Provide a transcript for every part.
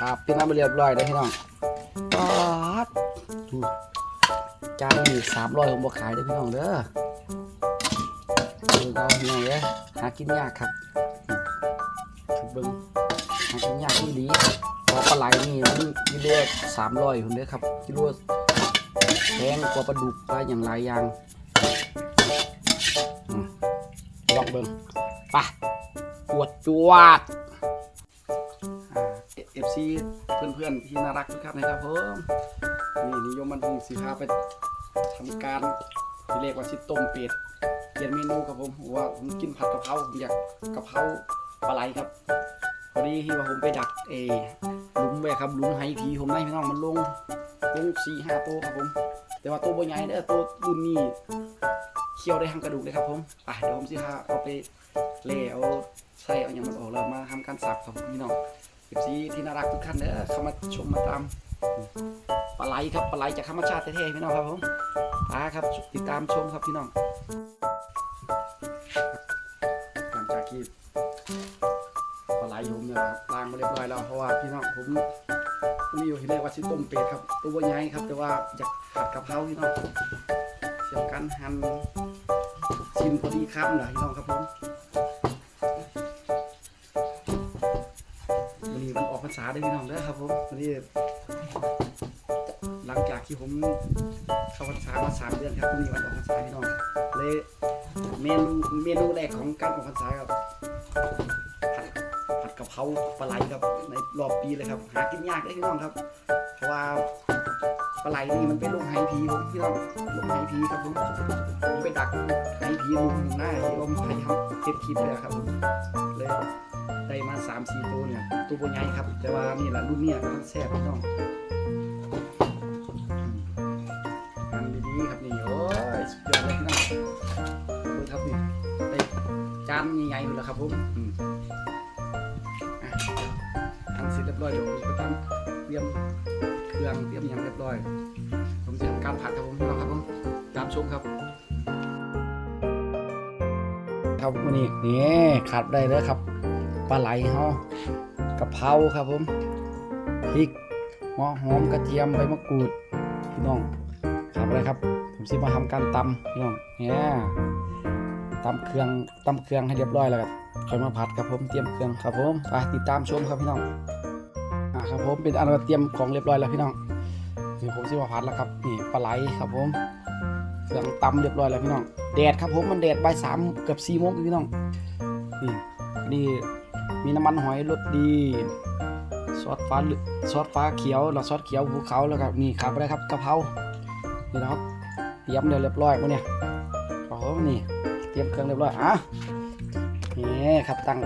ครับพี่น้ำมาเรียบร้อยเลยพี่น้องป๊าดดูจานนี้สามร้อยผมบอกขายเด้อพี่น้องเด้อดูเราพี่น้องเด้อหากินยากครับถึงเบิ้งหากินยากที่ดีเพราะปลาไหลนี่มันกิโลสามร้อยผมเด้อครับกิโลแพงกว่าปลาดุกปลาอย่างหลายอย่างอืมลองเบิ้งไปปวดจวด เอฟซีเพื่อนๆที่น่ารักทุกท่านนะครับผมนี่นิยมมันพุงสีพาไปทำการเรียกว่าชิต้มเป็ดเปลี่ยนเมนูครับผมว่าผมกินผัดกะเพราผมอยากกะเพราปลาไหลครับพอดีที่ว่าผมไปดักเอหลุมไว้ครับหลุมไฮพีผมได้พี่น้องมันลงลงสี่ห้าตัวครับผม แต่ว่าตัวบใหญ่เด้อตัวรุ่นนี้เคี่ยวได้ทั้งกระดูกเลยครับผมไปเดี๋ยวผมสิพาเอาไปเล่เอาใส่เอาอย่างมันออกแล้วมาทำการสับครับผมพี่น้อง เอฟซีที่น่ารักทุกท่านเด้อเข้ามาชมมาตามปลาไหลครับปลาไหลจากธรรมชาติแท้ๆพี่น้องครับผมปลาครับติดตามชมครับพี่น้องหลังจากที่ปลาไหลผมเนี่ยล้างมาเรียบร้อยแล้วเพราะว่าพี่น้องผมมีอยู่ที่เรียกว่าชิต้มเป็ดครับตัวใหญ่ครับ แต่ว่าอยากผัดกะเพราพี่น้องเสียงกันหั่นชิ้นพอดีคำนะพี่น้องครับผม ษาได้พี่น้องเด้อครับผมวันนี้หลังจากที่ผมเข้าพรรษามาสามเดือนครับวันนี้วันออกพรรษาพี่น้องเลยเมนูเมนูแรกของการออกพรรษาครับผัดผัดกะเพราปลาไหลครับในรอบปีเลยครับ หากินยากเลยพี่น้องครับ เพราะว่าปลาไหลนี่มันเป็นลูกไฮพีผมพี่น้องลูกไฮพีครับผมผมไปดักไฮพีลุมหน้าที่ผมพยายามเก็บคลิปเลยครับผมเลย ได้มาสามสี่ตัวเนี่ยตัวบใหญ่ครับ แต่ว่านี่แหละรุ่นเนี้ยมันแซ่บพี่น้องงานดีๆครับนี่โอ้ยสุดยอดเลยพี่น้องดูครับนี่ได้จานใหญ่ๆเลยครับผมทำเสร็จเรียบร้อยเดี๋ยวผมก็ทำเตรียมเครื่องเตรียมอย่างเรียบร้อย ผมจะทำการผัดครับผมพี่น้องครับผมตามชมครับครับวันนี้นี่ขาดได้เลยครับ ปลาไหลเฮากะเพราครับผมพริกหัวหอมกระเทียมใบมะกรูดพี่น้องขาดอะไรครับ ผมสิมาทำการตำพี่น้องเนี่ยตำเครื่องตำเครื่องให้เรียบร้อยแล้วครับค่อยมาผัดครับผมเตรียมเครื่องครับผมไปติดตามชมครับพี่น้องอ่าครับผมเป็นอันว่าเตรียมของเรียบร้อยแล้วพี่น้องนี่ผมสิมาผัดแล้วครับนี่ปลาไหลครับผมเครื่องตำเรียบร้อยแล้วพี่น้องแดดครับผมมันแดดบ่ายสามเกือบสี่โมงพี่น้องนี่นี่ มีน้ำมันหอยรสดีซอสฟ้าหลือซอสฟ้าเขียวแล้วซอสเขียวภูเขาแล้วก็นี่ครับอะไรครับกะเพรานี่นะครับเตรียมเรียบร้อยหมดเนี่ยโอ้โหนี่เตรียมเครื่องเรียบร้อยอะนี่ครับตั้ง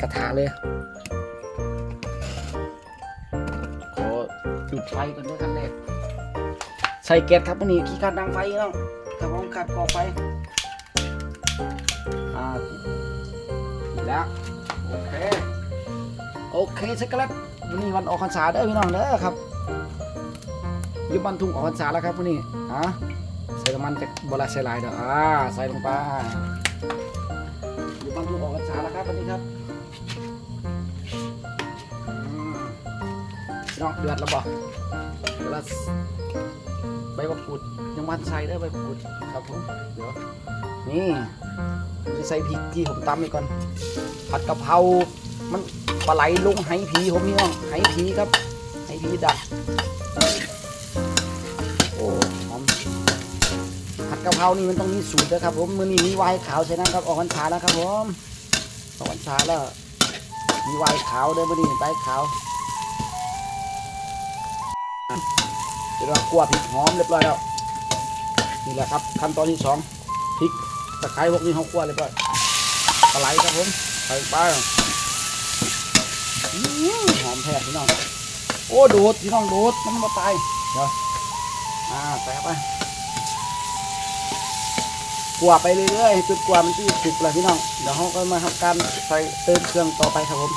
กระทะเลยขอจุดไฟกันด้วยกันเลยใส่แก๊สครับวันนี้ขี้การดังไฟเนาะครับผมขัดก่อไฟอ่า โอเค โอเคสักแล้ววันนี้วันออกพรรษาเด้อพี่น้องเด้อครับอยุบบันทุงออกพรรษาแล้วครับวันนี้ฮะใส่น้ำมันจากบลาใส่ลายเด้ออ่าใส่ลงไปอยุบบันทุงออกพรรษาแล้วครับวันนี้ครับพี่น้องเดือดแล้วบ่เดือดแล้วใบมะกรูดยังวันใส่เด้ใบมะกรูดครับผมเดี๋ยวนี่ ผมจะใส่พริกที่ผมตำไปก่อน ผัดกะเพรา มันปลาไหลลงไหผีผมนี่น้องไหผีครับไหผีดักโอ้หอมผัดกะเพรานี่มันต้องมีสูตรนะครับ ผมมือนี้มีไวน์ขาวใช่ไหมครับออกพรรษาแล้วครับผมออกพรรษาแล้ว มีไวน์ขาวด้วยมือนี้ไวน์ขาวเดี๋ยวเรากลัวพริกหอมเรียบร้อยแล้วนี่แหละครับขั้นตอนที่สองพริก ตะไคร้พวกนี้เขาคั่วเรียบร้อยปลาไหลครับผมใส่ไปหอมแท้พี่น้อง โอ้โดดพี่น้องโดดมันมาตาย เดี๋ยว อ่าใส่เข้าไปกลัวไปเรื่อยๆจนกว่ามันที่สุกแล้วพี่น้อง เดี๋ยวเขาก็มาทำการใส่เติมเครื่องต่อไปครับผม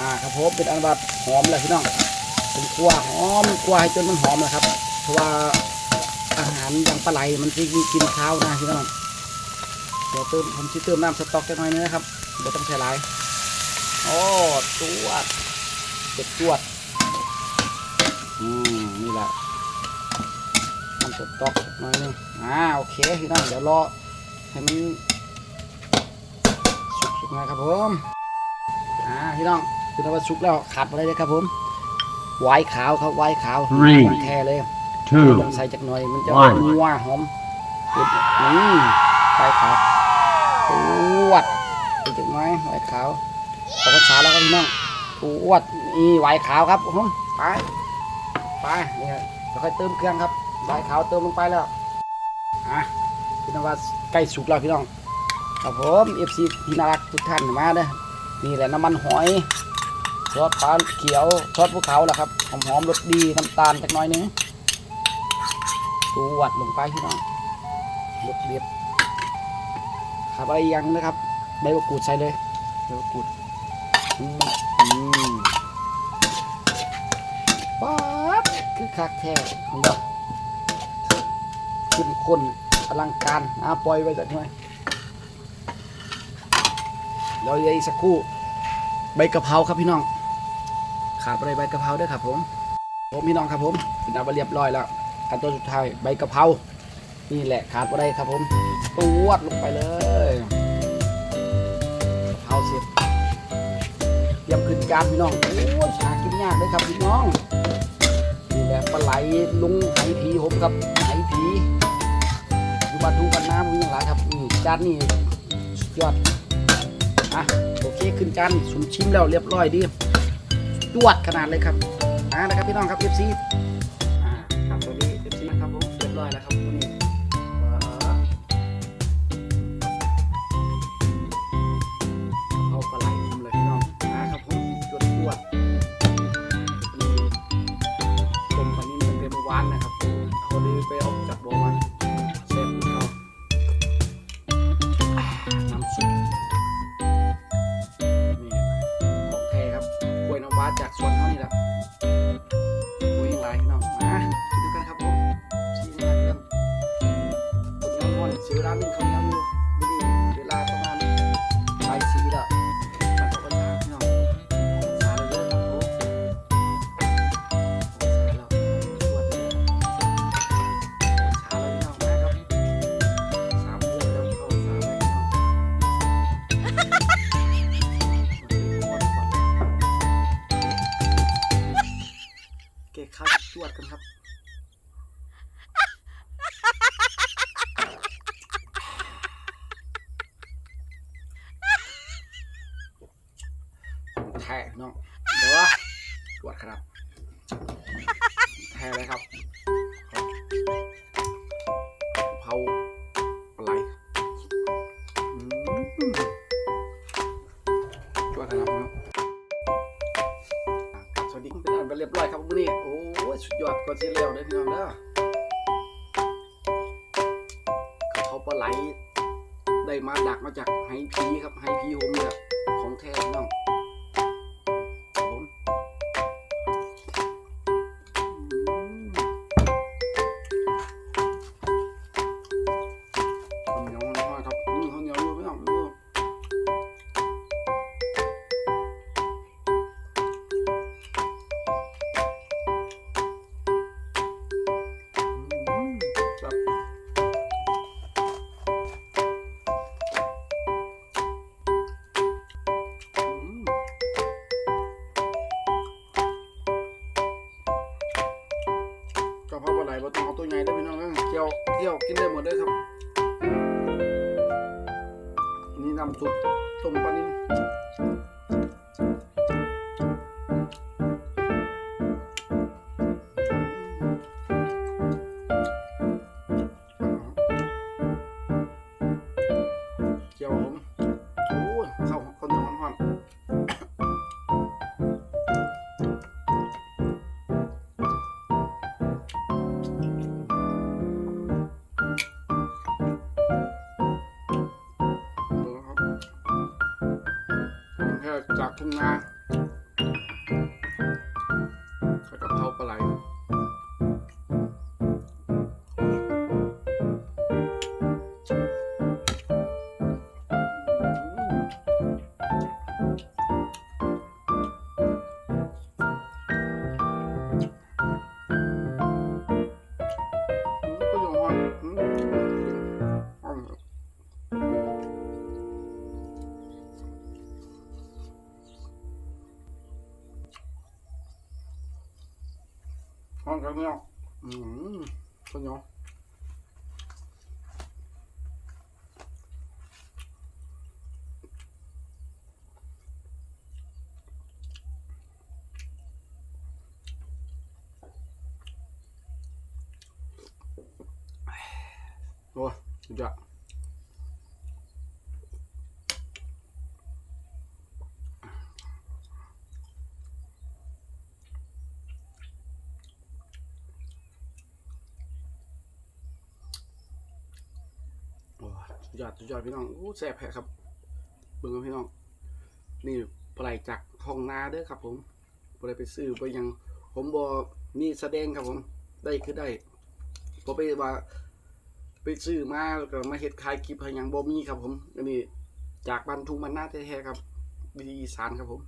อ่าครับผมเป็นอันบัดหอมเลยพี่น้องผมกลัวหอมกลัวให้จนมันหอมนะครับเพราะว่า อาหารอย่างปลาไหลมันจะมีกลินข้าวนะพี่น้องเดี๋ยวเติมผมจะเติมน้ำสต๊อกแค่น้อยนึงนะครับไม่ต้องใส่หลายโอ้ตัวดเจ็ดจวดอืมนี่แหละมันจะตอกหน่อยนึงอ่าโอเคพี่น้องเดี๋ยวรอให้มันสุกๆหนะครับผมอ่าพี่น้องคุณว่าสุกแล้วขาดอะไรเลยครับผมไวน์ขาวครับไวน์ขาว Three ของแท้เลย two, ต้องใส่จักหน่อยมันจะ One นัวหอมเด็ดนี่ไวน์ขาวปวดไปจักหน่อยไวน์ขาวออกภาษาแล้วครับพี่น้องปวดนี่ไวน์ขาวครับผมไปไปนี่ครับเดี๋ยวค่อยเติมเครื่องครับไวน์ขาวเติมลงไปแล้วอะพี่น้องว่าใกล้สุกแล้วพี่น้องครับผมเอฟซีที่น่ารักทุกท่านมาเด้อนี่แหละน้ำมันหอย ซอสปลาเขียวซอสภูเขาแหละครับหอมหอมๆรสดีน้ำตาลจักหน่อยหนึง ตวดลงไปพี่น้องรสเด็ดครับอะไรยังนะครับใบมะกรูดใส่เลยใบมะกรูดอืมอืมป๊าบคือคักแท้ของเราขึ้นคนอลังการอะปล่อยไว้สักหน่อยเดี๋ยวเดี๋ยวอีกสักครู่ใบกะเพราครับพี่น้องขาดไปเลยใบกะเพราด้วยครับผมผมพี่น้องครับผมเป็นเอาไปเรียบร้อยแล้ว ขั้นตอนสุดท้ายใบกะเพรานี่แหละขาดไม่ได้ครับผมตวดลงไปเลยกะเพราเสร็จเตรียมขึ้นจานพี่น้องโอ้ยหากินยากเลยครับพี่น้องนี่แหละปลาไหลลุงไหผีผมครับไหผีอยู่บ้านทุ่งบ้านน้ำมีอย่างไรครับนี่จานนี่สุดยอดอะโอเคขึ้นจานสมชิมแล้วเรียบร้อยดีจวดขนาดเลยครับอ่านะครับพี่น้องครับ FC อ่ ร้อยแล้วครับตัวนี้ว้าวเอาปลาไหลทำเลยพี่น้องนะครับผมจวดจวดนี่ต้มปลานิ่มตั้งแต่เมื่อวานนะครับเขาเลยไปออกจากบ่อมา เข้าวจวดกันครับแท้น้องเดี๋ยวว่าตรวจครับแท้เลยครับ กว่าที่เร็วเลยพี่น้องเด้อกะเพราปลาไหลได้มาดักมาจากไฮพีครับไฮพีโฮมเนี่ยของแท้พี่น้อง ที่ยวเที่ยวกินได้หมดเลยครับ นี่น้ำซุปต้มปลานิ่ม แค่จา ห้องกันเนี่ยอืมข้าวเหนียวโอ้ยสุดยอดโอ้ย สุดยอดสุดยพี่น้องโอ้แซ่บแผลครับเบิ่งกันพี่น้อง นี่ปลายจากท้องนาเด้อครับ ผมบ่ได้ไปซื้อไปยัง ผมบอมีแสดงครับผม ได้คือได้พอไปว่า ไปซื้อมาแล้วก็มาเห็ดขายคลิปให้ยังบ่มีครับ ผมอันนี้จากบ้านทุ่งบ้านนาแท้ๆครับวิธีอีสานครับผม